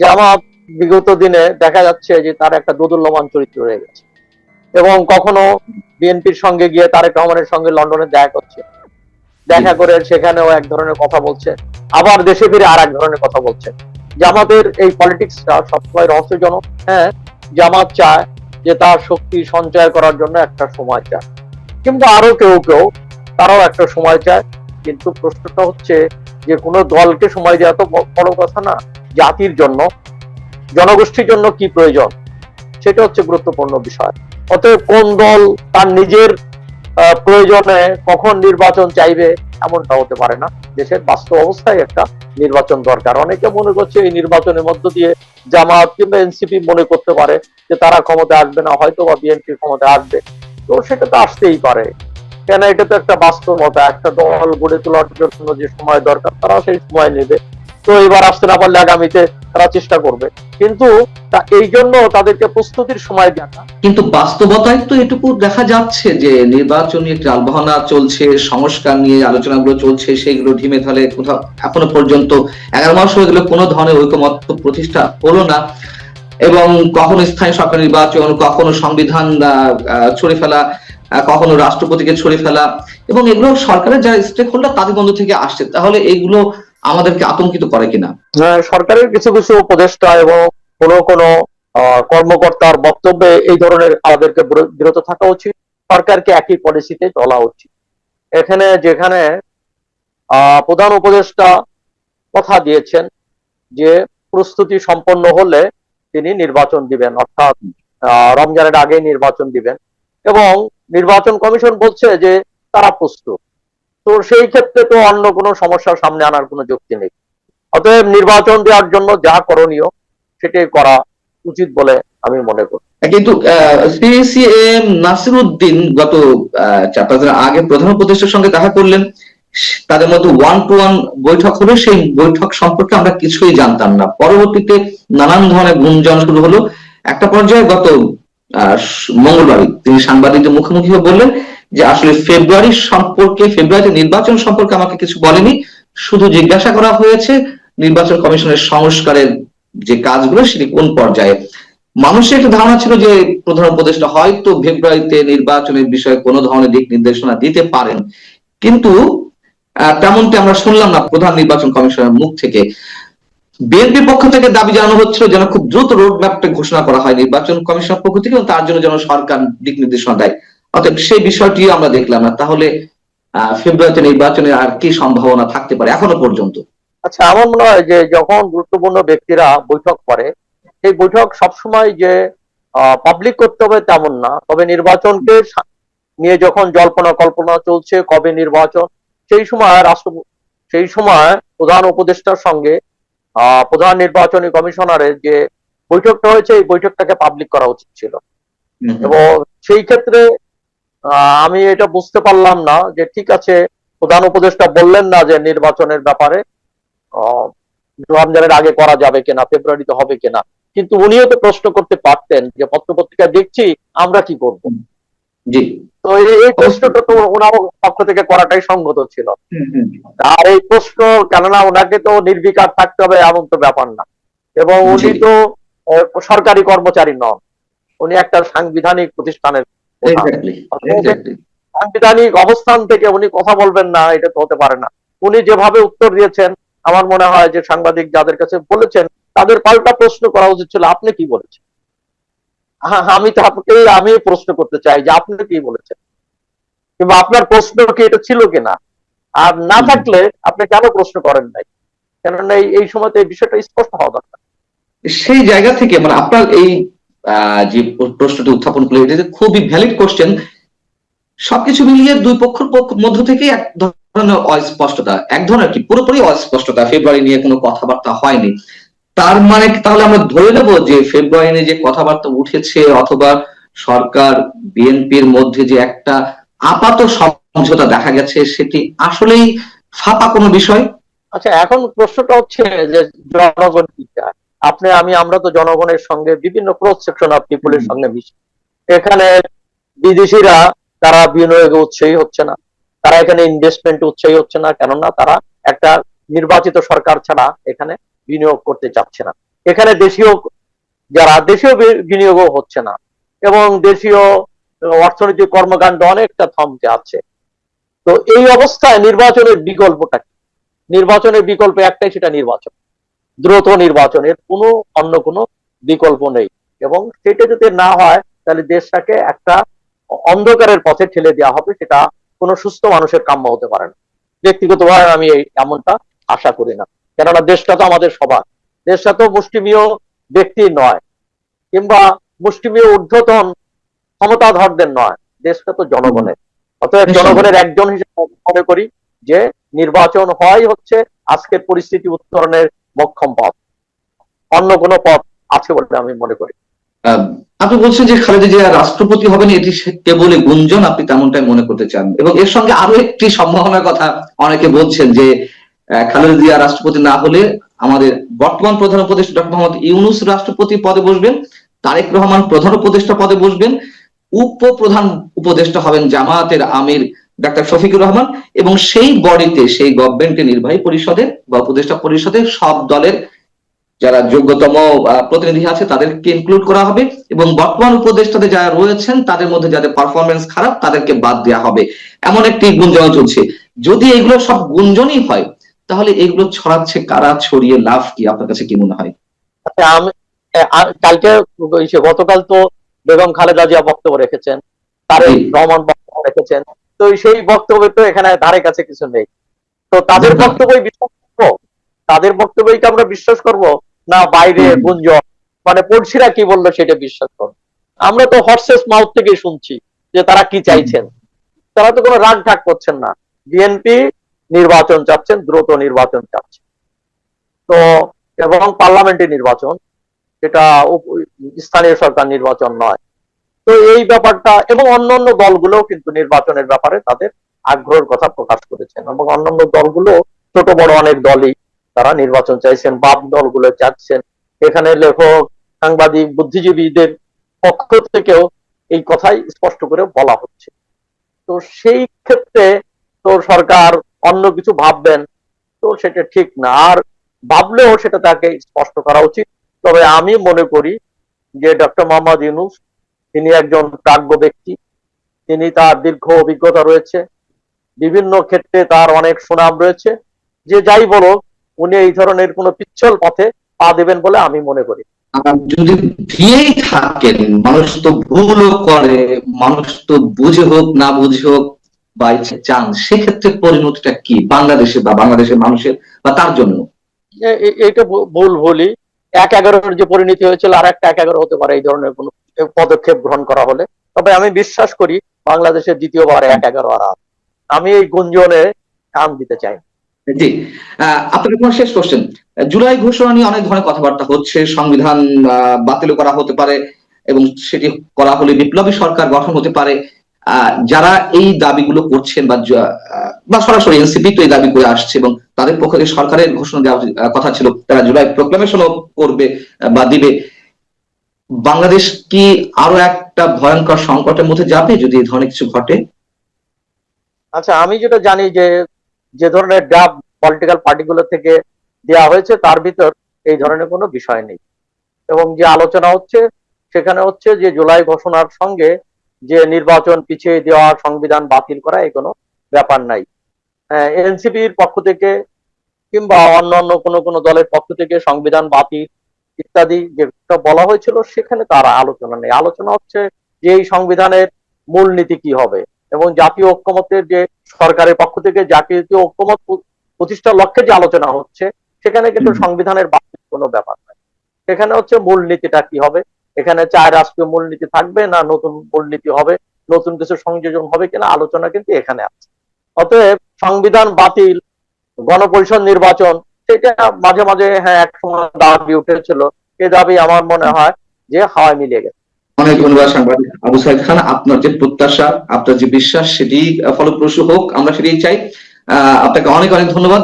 জামাত বিগত দিনে দেখা যাচ্ছে যে তার একটা দোদুল্যমান চরিত্র রয়ে গেছে। এবং কখনো বিএনপির সঙ্গে গিয়ে তারেক রহমানের সঙ্গে লন্ডনে দেখা করছে। দেখা করে সেখানেও এক ধরনের কথা বলছে। আবার দেশে ফিরে আর এক ধরনের কথা বলছে। জামাতের এই পলিটিক্সটা সবসময় রহস্যজনক। হ্যাঁ জামাত চায় যে তার শক্তি সঞ্চয় করার জন্য একটা সময় চায়। কিন্তু আরও কেউ কেউ তারাও একটা সময় চায়। কিন্তু প্রশ্নটা হচ্ছে যে কোনো দলকে সময় দেওয়া তো বড় কথা না। জাতির জন্য, জনগোষ্ঠীর জন্য কি প্রয়োজন? সেটা হচ্ছে গুরুত্বপূর্ণ বিষয়। অতএব কোন দল তার নিজের প্রয়োজনে কখন নির্বাচন চাইবে এমনটা হতে পারে না। দেশের বাস্তব অবস্থায় একটা নির্বাচন দরকার। অনেকে মনে করছে এই নির্বাচনের মধ্য দিয়ে জামাত কিংবা এনসিপি মনে করতে পারে যে তারা ক্ষমতা আসবে না হয়তো বা বিএনপি ক্ষমতা আসবে। তো সেটা তো আসতেই পারে। কেন এটা তো একটা বাস্তবতা? একটা দল গড়ে তোলার জন্য যে সময় দরকার তারা সেই সময় নেবে। তো এবার আসতে না পারলে আগামীতে তারা চেষ্টা করবে। কিন্তু এই জন্য তাদেরকে প্রস্তুতির সময় দেখা কিন্তু বাস্তবতায় তো এটুকু দেখা যাচ্ছে যে নির্বাচনী একটি আলবাহনা চলছে, সংস্কার নিয়ে আলোচনাগুলো চলছে সেগুলো ঢিমে ধরে কোথাও এখনও পর্যন্ত এগারো মাস হয়ে গেলে, কোনো ধরনের ঐকমত্য প্রতিষ্ঠা হলো না। এবং কখনো স্থায়ী সরকার নির্বাচন, কখনো সংবিধান ছড়ে ফেলা কখনো রাষ্ট্রপতিকে ছড়ে ফেলা। এবং এগুলো সরকারের যারা স্টেক হোল্ডার তাদের বন্ধ থেকে আসছে। তাহলে এগুলো আমাদেরকে আতঙ্কিত করে কিনা? আহ, সরকারের কিছু কিছু উপদেষ্টা এবং কোন কোন কর্মকর্তার বক্তব্যে এই ধরনের আমাদেরকে বিরত থাকা উচিত। সরকারকে একই পলিসিতে চলা উচিত। এখানে যেখানে প্রধান উপদেষ্টা কথা দিয়েছেন যে প্রস্তুতি সম্পন্ন হলে তিনি নির্বাচন দিবেন অর্থাৎ রমজানের আগে নির্বাচন দিবেন। এবং নির্বাচন কমিশন বলছে যে তারা প্রস্তুত। তো সেই ক্ষেত্রে তো অন্য কোনো সমস্যার সামনে আনার কোনো যুক্তি নেই। অতএব নির্বাচন দেওয়ার জন্য যা করণীয়, সেটাই করা উচিত বলে আমি মনে করি। কিন্তু নাসিরুদ্দিন গত চার আগে প্রধান উপদেষ্টার সঙ্গে দেখা করলেন। তাদের মধ্যে ওয়ান টু ওয়ান বৈঠক হলো সেই বৈঠক সম্পর্কে আমরা কিছুই জানতাম না। পরবর্তীতে নানান ধরনের গুঞ্জন শুরু হলো। একটা পর্যায়ে গত মঙ্গলবার তিনি সাংবাদিকদের মুখোমুখি হয়ে বললেন যে আসলে ফেব্রুয়ারি সম্পর্কে, ফেব্রুয়ারিতে নির্বাচন সম্পর্কে আমাকে কিছু বলেনি। শুধু জিজ্ঞাসা করা হয়েছে নির্বাচন কমিশনের সংস্কারের যে কাজগুলো সেটি কোন পর্যায়ে। মানুষের একটা ধারণা ছিল যে প্রধান উপদেষ্টা হয়তো ফেব্রুয়ারিতে নির্বাচনের বিষয়ে কোনো ধরনের দিক নির্দেশনা দিতে পারেন। কিন্তু তেমনটি আমরা শুনলাম না প্রধান নির্বাচন কমিশনের মুখ থেকে। বিএনপির পক্ষ থেকে দাবি জানানো হচ্ছিল যেন খুব দ্রুত রোড ম্যাপটা ঘোষণা করা হয় নির্বাচন কমিশনের পক্ষ থেকে এবং তার জন্য যেন সরকার দিক নির্দেশনা দেয়। অতএব সেই বিষয়টিও আমরা দেখলাম না। তাহলে ফেব্রুয়ারিতে নির্বাচনের আর কি সম্ভাবনা থাকতে পারে এখনও পর্যন্ত? আচ্ছা আমার মনে হয় যে যখন গুরুত্বপূর্ণ ব্যক্তিরা বৈঠক করে সেই বৈঠক সবসময় যে পাবলিক করতে হবে তেমন না। তবে নির্বাচনকে নিয়ে যখন জল্পনা কল্পনা চলছে কবে নির্বাচন সেই সময় রাষ্ট্র সেই সময় প্রধান উপদেষ্টার সঙ্গে আহ, প্রধান নির্বাচনী কমিশনারের যে বৈঠকটা হয়েছে এই বৈঠকটাকে পাবলিক করা উচিত ছিল। এবং সেই ক্ষেত্রে আমি এটা বুঝতে পারলাম না যে ঠিক আছে প্রধান উপদেষ্টা বললেন না যে নির্বাচনের ব্যাপারে রমজানের আগে করা যাবে কিনা ফেব্রুয়ারিতে হবে কিনা। কিন্তু উনিও তো প্রশ্ন করতে পারতেন যে পত্রপত্রিকা দেখছি আমরা কি করব? জি। তো এই- প্রশ্নটা তো ওনার পক্ষ থেকে করাটাই সঙ্গত ছিল। আর এই প্রশ্ন কেননা ওনাকে তো নির্বিকার থাকতে হবে এমন তো ব্যাপার না। এবং উনি তো সরকারি কর্মচারী নন। উনি একটা সাংবিধানিক প্রতিষ্ঠানের. সাংবিধানিক অবস্থান থেকে উনি কথা বলবেন না এটা তো হতে পারে না। উনি যেভাবে উত্তর দিয়েছেন আমার মনে হয় যে সাংবাদিক যাদের কাছে বলেছেন তাদের পাল্টা প্রশ্ন করা উচিত ছিল আপনি কি বলেছেন? হ্যাঁ, আমি তো আপনাকে আমি প্রশ্ন করতে চাই যে আপনি কি বলেছেন? কিংবা আপনার প্রশ্ন কি এটা ছিল কিনা? আর না থাকলে আপনি কেন প্রশ্ন করেন নাই? কেননা এই সময় এই বিষয়টা স্পষ্ট হওয়া দরকার। সেই জায়গা থেকে মানে আপনার এই যে প্রশ্নটি উত্থাপন করলে এটা খুবই ভ্যালিড কোশ্চেন সবকিছু মিলিয়ে দুই পক্ষের পক্ষ মধ্য থেকে এক ধরনের অস্পষ্টতা, এক ধরনের কি? পুরোপুরি অস্পষ্টতা। ফেব্রুয়ারি নিয়ে কোনো কথাবার্তা হয়নি। তার মানে তাহলে আমরা ধরে নেব যে ফেব্রুয়ারি নিয়ে যে কথাবার্তা উঠেছে, অথবা সরকার, বিএনপির মধ্যে যে একটা আপাত সমঝোতা দেখা গেছে, সেটি আসলেই ফাঁপা কোনো বিষয়? আচ্ছা এখন প্রশ্নটা হচ্ছে যে জনগণ কি চায়? আপনি আমি আমরা তো জনগণের সঙ্গে বিভিন্ন ক্রস সেকশন অফ পিপুলের সঙ্গে মিশি। এখানে বিদেশিরা তারা বিনিয়োগে উৎসাহী হচ্ছে না। তারা এখানে ইনভেস্টমেন্ট উৎসাহী হচ্ছে না কেননা তারা একটা নির্বাচিত সরকার ছাড়া এখানে বিনিয়োগ করতে চাচ্ছে না। এখানে দেশীয় যারা দেশীয় বিনিয়োগও হচ্ছে না। এবং দেশীয় অর্থনৈতিক কর্মকাণ্ড অনেকটা থমকে আছে। তো এই অবস্থায় নির্বাচনের বিকল্পটা কি? নির্বাচনের বিকল্প একটাই সেটা নির্বাচন। দ্রুত নির্বাচনের কোনো অন্য কোনো বিকল্প নেই। এবং সেটা যদি না হয় তাহলে দেশটাকে একটা অন্ধকারের পথে ঠেলে দেওয়া হবে সেটা কোনো সুস্থ মানুষের কাম্য হতে পারে না। ব্যক্তিগতভাবে আমি এমনটা আশা করি না। কেননা দেশটা তো আমাদের সবার। দেশটা তো মুষ্টিমীয় ব্যক্তি নয় কিংবা মুষ্টিমীয় ঊর্ধ্বতন ক্ষমতাধরদের নয়। দেশটা তো জনগণের। অতএব জনগণের একজন হিসেবে মনে করি যে নির্বাচন হয় হচ্ছে আজকের পরিস্থিতি উত্তরণের মক্ষম পথ। অন্য কোনো পথ আছে বলে আমি মনে করি। আপনি বলছেন যে খালেদা জিয়া রাষ্ট্রপতি হবেন, এটি কেবলই গুঞ্জন, আপনি তেমনটাই মনে করতে চান। এবং এর সঙ্গে আরও একটি সম্ভাবনার কথা অনেকে বলছেন যে খালেদা জিয়া রাষ্ট্রপতি না হলে আমাদের বর্তমান প্রধান উপদেষ্টা ডক্টর মোহাম্মদ ইউনুস রাষ্ট্রপতি পদে বসবেন, তারেক রহমান প্রধান উপদেষ্টা পদে বসবেন উপপ্রধান উপদেষ্টা হবেন জামায়াতের আমির ডাক্তার শফিকুর রহমান এবং সেই বডিতে সেই গভর্নমেন্টের নির্বাহী পরিষদে বা উপদেষ্টা পরিষদে সব দলের যারা যোগ্যতম প্রতিনিধি আছে তাদেরকে ইনক্লুড করা হবে এবং বর্তমান উপদেষ্টাতে যারা রয়েছেন তাদের মধ্যে যাদের পারফরমেন্স খারাপ তাদেরকে বাদ দেওয়া হবে। এমন একটি গুঞ্জন চলছে। যদি এগুলো সব গুঞ্জনই হয় তাহলে এগুলো ছড়াচ্ছে কারা ছড়িয়ে লাভ কি? আপনার কাছে কি মনে হয়? আচ্ছা আমি কালকে গতকাল তো বেগম খালেদা জিয়া বক্তব্য রেখেছেন তারেক জি। রহমান বক্তব্য রেখেছেন। তো সেই বক্তব্যে তো এখানে ধারে কাছে কিছু নেই। তো তাদের। বক্তব্যই বিশ্বাস করব? তাদের বক্তব্যই কি আমরা বিশ্বাস করব? না বাইরে। গুঞ্জন? মানে পড়শিরা কি বলল সেটা বিশ্বাস করব। আমরা তো হর্সেস মাউথ থেকে শুনছি যে তারা কি চাইছেন। তারা তো কোনো রাগ ঢাক করছেন না। বিএনপি নির্বাচন চাচ্ছেন দ্রুত নির্বাচন চাচ্ছে তো এবং পার্লামেন্টে নির্বাচন সেটা স্থানীয় সরকার নির্বাচন নয়। তো এই ব্যাপারটা এবং অন্যান্য দলগুলোও কিন্তু নির্বাচনের ব্যাপারে তাদের আগ্রহের কথা প্রকাশ করেছেন এবং অন্যান্য দলগুলো ছোট বড় অনেক দলই তারা নির্বাচন চাইছেন বাপ দলগুলো চাচ্ছেন এখানে লেখক, সাংবাদিক, বুদ্ধিজীবীদের পক্ষ থেকেও এই কথাই স্পষ্ট করে বলা হচ্ছে। তো সেই ক্ষেত্রে তো সরকার অন্য কিছু ভাববেন, তো সেটা ঠিক না। আর ভাবলেও সেটা তাকে স্পষ্ট করা উচিত। তবে আমি মনে করি যে ডক্টর মোহাম্মদ ইউনুস তিনি একজন প্রাজ্ঞ ব্যক্তি। তিনি তার দীর্ঘ অভিজ্ঞতা রয়েছে। বিভিন্ন ক্ষেত্রে তার অনেক সুনাম রয়েছে। যে যাই বলুক উনি এই ধরনের কোনো পিচ্ছল পথে পা দেবেন বলে আমি মনে করি। যদি দিয়েই থাকেন মানুষ তো ভুলও করে মানুষ তো বুঝে হোক না বুঝে হোক বা ইচ্ছে চান সেক্ষেত্রে পরিণতিটা কি? বাংলাদেশে বা বাংলাদেশের মানুষের বা তার জন্য? এ- এ- এইটা ভু- ভুল ভুলই এক এগারোর যে পরিণতি হয়েছিল আর একটা এক এগারো হতে পারে এই ধরনের কোনো পদক্ষেপ গ্রহণ করা হলে। তবে আমি বিশ্বাস করি বাংলাদেশের দ্বিতীয়বার এক এগারো আর আমি এই গুঞ্জনে কান দিতে চাই। জি। আপনার কোনো শেষ কোশ্চেন জুলাই ঘোষণা নিয়ে অনেক ধরনের কথাবার্তা হচ্ছে। সংবিধান বাতিল করা হতে পারে এবং সেটি করা হলে বিপ্লবী সরকার গঠন হতে পারে। যারা এই দাবিগুলো করছেন বা বা সরাসরি এনসিপি তো এই দাবি করে আসছে এবং তাদের পক্ষ সরকারের ঘোষণা দেওয়ার আহ, কথা ছিল তারা জুলাই প্রোক্লামেশনও করবে বা দিবে। বাংলাদেশ কি আরও একটা ভয়ঙ্কর সংকটের মধ্যে যাবে যদি এই ধরনের কিছু ঘটে? আচ্ছা আমি যেটা জানি যে যে ধরনের ডাব পলিটিক্যাল পার্টিগুলো থেকে দেওয়া হয়েছে, তার ভিতর এই ধরনের কোনো বিষয় নেই। এবং যে আলোচনা হচ্ছে, সেখানে হচ্ছে যে জুলাই ঘোষণার সঙ্গে যে নির্বাচন পিছিয়ে দেওয়া সংবিধান বাতিল করা, এই কোনো ব্যাপার নাই। এনসিপির পক্ষ থেকে কিংবা অন্য অন্য কোনো কোনো দলের পক্ষ থেকে সংবিধান বাতিল ইত্যাদি যেটা বলা হয়েছিল সেখানে তারা আলোচনা নেই। আলোচনা হচ্ছে যে এই সংবিধানের মূলনীতি কি হবে এবং জাতীয় ঐক্যমতের যে সরকারের পক্ষ থেকে জাতীয় ঐক্যমত প্রতিষ্ঠার লক্ষ্যে যে আলোচনা হচ্ছে সেখানে কিন্তু সংবিধানের বাতিল কোনো ব্যাপার নাই। সেখানে হচ্ছে মূলনীতিটা কি হবে? এখানে চায় রাষ্ট্রীয় মূলনীতি থাকবে না নতুন মূলনীতি হবে নতুন কিছু সংযোজন হবে কিনা আলোচনা কিন্তু এখানে আছে। অতএব সংবিধান বাতিল গণপরিষদ নির্বাচন সেটা মাঝে মাঝে হ্যাঁ এক সময় দাবি উঠেছিল। এ দাবি আমার মনে হয় যে হাওয়ায় মিলিয়ে গেছে। অনেক ধন্যবাদ সাংবাদিক আবু সাইদ খান। আপনার যে প্রত্যাশা, আপনার যে বিশ্বাস, সেটি ফলপ্রসূ হোক, আমরা সেটাই চাই। আপনাকে অনেক অনেক ধন্যবাদ।